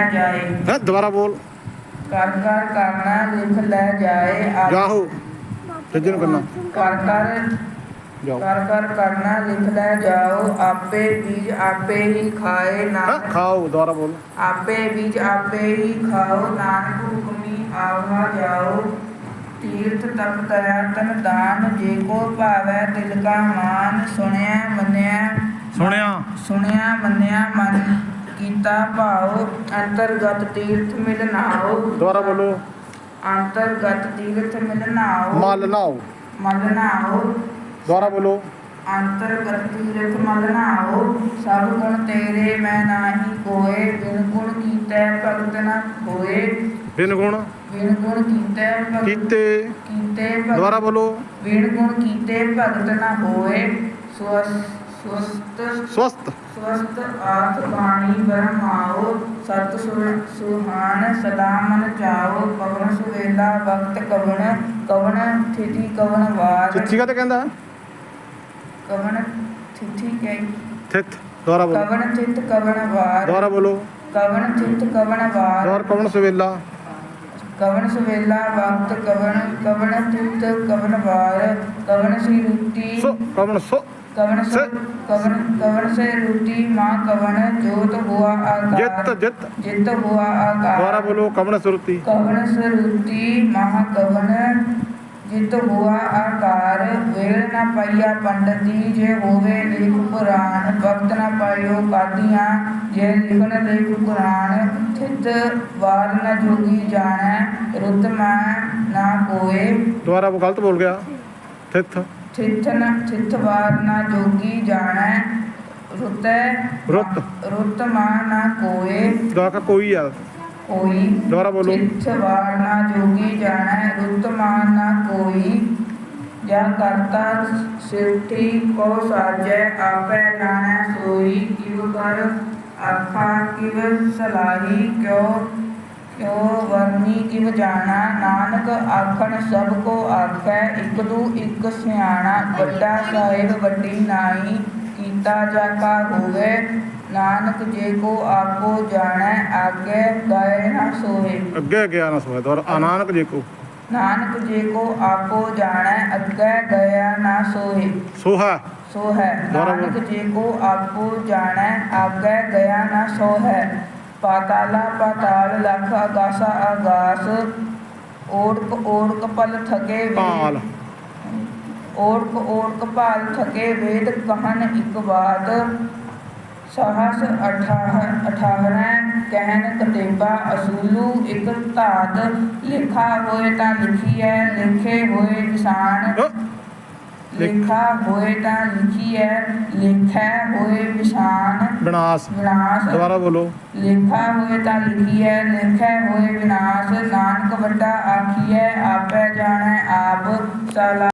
ਜਾਏ। ਹੈ ਦੁਬਾਰਾ ਬੋਲ। ਕਰ ਕਰ ਕਰਨਾ ਲਿਖ ਲੈ ਜਾਏ। ਜਾਹੋ। ਸੱਜਣ ਕਰਨਾ। ਕਰ ਕਰ। ਜਾਓ। ਕਰ ਕਰ ਕਰਨਾ ਲਿਖ ਲੈ ਜਾਓ। ਆਪੇ ਬੀਜ ਆਪੇ ਹੀ ਖਾਏ ਹਾਂ ਨਾਨਕ ਖਾਓ ਦੁਬਾਰਾ ਬੋਲ। ਆਪੇ ਬੀਜ ਆਪੇ ਹੀ ਖਾਓ। ਨਾਨਕ ਹੁਕਮੀ ਆਵਾ ਜਾਓ। ਤੀਰਥ ਤਪ ਤਇਆ ਤਨ ਦਾਨ ਜੇ ਕੋ ਭਾਵੈ ਦਿਲ ਕਾ ਮਾਨ। ਸੁਣਿਆ ਮੰਨਿਆ ਸੁਣਿਆ। ਸੁਣਿਆ ਮੰਨਿਆ ਮਨ ਕੀਤਾ ਭਾਉ ਅੰਤਰਗਤ ਤੀਰਥ ਮਿਲ ਨਾਓ। ਦੁਬਾਰਾ ਬੋਲੋ। ਅੰਤਰਗਤ ਤੀਰਥ ਮਿਲ ਨਾਓ। ਮਲ ਨਾਓ। ਮਲ ਨਾਓ। ਦੁਬਾਰਾ ਬੋਲੋ। ਅੰਤਰਗਤ ਤੀਰਥ ਮਲ ਨਾਓ। ਸਭ ਗੁਣ ਤੇਰੇ ਮੈਂ ਨਾਹੀ ਕੋਏ। ਬਿਨ ਗੁਣ ਕੀਤੈ ਭਗਤ ਨ ਹੋਏ। ਬਿਨ ਗੁਣ ਬਿਨ ਗੁਣ ਕੀਤੈ ਭਗਤ ਕੀਤੇ। ਕੀਤੇ ਦੁਬਾਰਾ ਬੋਲੋ। ਬਿਨ ਗੁਣ ਕੀਤੇ ਭਗਤ ਨ ਹੋਏ। ਸਵਸ ਸਵਸਤ ਸਵਸਤ। ਸਵਸਤ ਆਰਥ ਬਾਣੀ ਬਰਮਾਓ ਸਤ ਸੁਹਾਨ ਸਦਾ ਮਨ ਜਾਓ ਪਵਨ ਸੁਵੇਲਾ ਵਕਤ ਕਵਣ ਕਵਣ ਥਿਤੀ ਕਵਣ ਵਾਰ। ਚਿੱਠੀ ਕਾ ਤੇ ਕਹਿੰਦਾ? ਕਵਣ ਥਿਤੀ ਕੈ ਥਿਤ ਦੁਬਾਰਾ ਬੋਲੋ। ਕਵਣ ਚਿਤ ਕਵਣ ਵਾਰ। ਦੁਬਾਰਾ ਬੋਲੋ। ਕਵਣ ਚਿਤ ਕਵਣ ਵਾਰ। ਦੁਬਾਰਾ ਕਵਣ ਸਵੇਲਾ? ਕਵਣ ਸੁਵੇਲਾ ਵਕਤ ਕਵਣ ਕਵਣ ਚਿਤ ਕਵਣ ਵਾਰ। ਕਵਣ ਸੀ ਰੁੱਤੀ। ਸੋ ਕਵਣ ਸੋ। ਕਵਣ ਸ ਸ- ਕਵਣ ਕਵਣ ਸੇ ਰੁੱਤੀ ਮਾਂ ਕਵਣ ਜੋਤ ਹੁਆ ਆਕਾਰ। ਦੁਬਾਰਾ ਬੋਲੋ ਕਵਣ ਸੁਰਤੀ ਕਵਣ ਸਰੂਤੀ ਮਹਾ ਕਵਣ ਜਿਤ ਹੁਆ ਆਕਾਰ। ਵੇਲ ਨਾ ਪਾਈਆ ਪੰਡਤੀ ਜੇ ਹੋਵੇ ਲੇਖ ਪੁਰਾਣ ਵਕਤ ਨਾ ਪਾਇਓ ਕਾਦੀਆਂ ਜੇ ਥਿਤ ਨ ਥਿਤ ਵਾਰ ਨ ਜੋਗੀ ਜਾਣੈ ਰੁੱਤੈ ਰੁੱਤ। ਰੁੱਤ ਮਾ ਨਾ ਕੋਏ। ਦੁਆਰਾ ਕੋਈ ਆ। ਕੋਈ ਦੁਬਾਰਾ ਬੋਲੋ। ਚਿੱਠ ਵਾਰਨਾ ਜੋਗੀ ਜਾਣੈ ਰੁੱਤ ਮਾਨ ਨਾ ਕੋਈ। ਜਾ ਕਰਤਾ ਸਿਰਠੀ ਕੋ ਸਾਜੈ ਆਪੈ ਜਾਣੈ ਸੋਈ ਕਿਵ ਕਰ ਆਖਾ ਕਿਵ ਸਲਾਹੀ ਕਿਉ ਕਿਉ ਵਰਨੀ ਕਿਵ ਜਾਣਾ? ਨਾਨਕ ਆਖਣ ਸਭ ਕੋ ਆਖੈ ਇਕ ਦੂ ਇਕ ਸਿਆਣਾ ਵੱਡਾ ਸਾਹਿਬ ਵੱਡੀ ਨਾਈ ਕੀਤਾ ਜਾ ਕਾ ਹੋਵੇ। ਨਾਨਕ ਜੇ ਕੋ ਆਪੋ ਜਾਣੈ ਆਗੇ ਗਏ ਨਾ ਸੋਏ। ਅੱਗੇ ਗਿਆ ਨਾ ਸੋਇਆ ਦੁਬਾਰਾ। ਆ ਨਾਨਕ ਜੀ ਕੋ। ਨਾਨਕ ਜੇ ਕੋ ਆਪੋ ਜਾਣੈ ਅੱਗੇ ਗਿਆ ਨਾ ਸੋਏ। ਸੋਹਾ। ਸੋ ਹੈ ਦੁਬਾਰਾ ਬੋਲ। ਨਾਨਕ ਜੇ ਕੋ ਆਪੋ ਜਾਣੈ ਆਗੇ ਗਿਆ ਨਾ ਸੋ ਹੈ ਪਾਤਾਲਾ ਪਾਤਾਲ ਲਖ ਆਗਾਸਾ ਆਗਾਸ ਓੜਕ ਓੜਕ ਪਲ ਥਕੇ ਪਾਲ ਓੜਕ ਓੜਕ ਭਾਲ ਥਕੇ ਵੇਦ ਕਹਨ ਇਕ ਬਾਤ ਸਹਸ ਅਠਾਹ ਅਠਾਹਰੈ ਕਹਿਨ ਕਤੇਬਾ ਅਸੂਲੂ ਇਕ ਧਾਤ ਲਿਖਾ ਹੋਏ ਤਾਂ ਲਿਖੀਐ ਲਿਖੇ ਹੋਏ ਨਿਸ਼ਾਨ ਲਿਖ- ਲਿਖਾ ਹੋਏ ਤਾਂ ਲਿਖੀਐ ਲਿਖੈ ਹੋਏ ਨਿਸ਼ਾਨ ਵਿਨਾਸ਼। ਵਿਨਾਸ਼। ਦੁਬਾਰਾ ਬੋਲੋ। ਲਿਖਾ ਹੋਏ ਤਾਂ ਲਿਖੀਐ ਲਿਖੈ ਹੋਏ ਵਿਨਾਸ਼। ਨਾਨਕ ਵੱਡਾ ਆਖੀਐ ਆਪੈ ਜਾਣੈ ਆਪ ਚਲਾ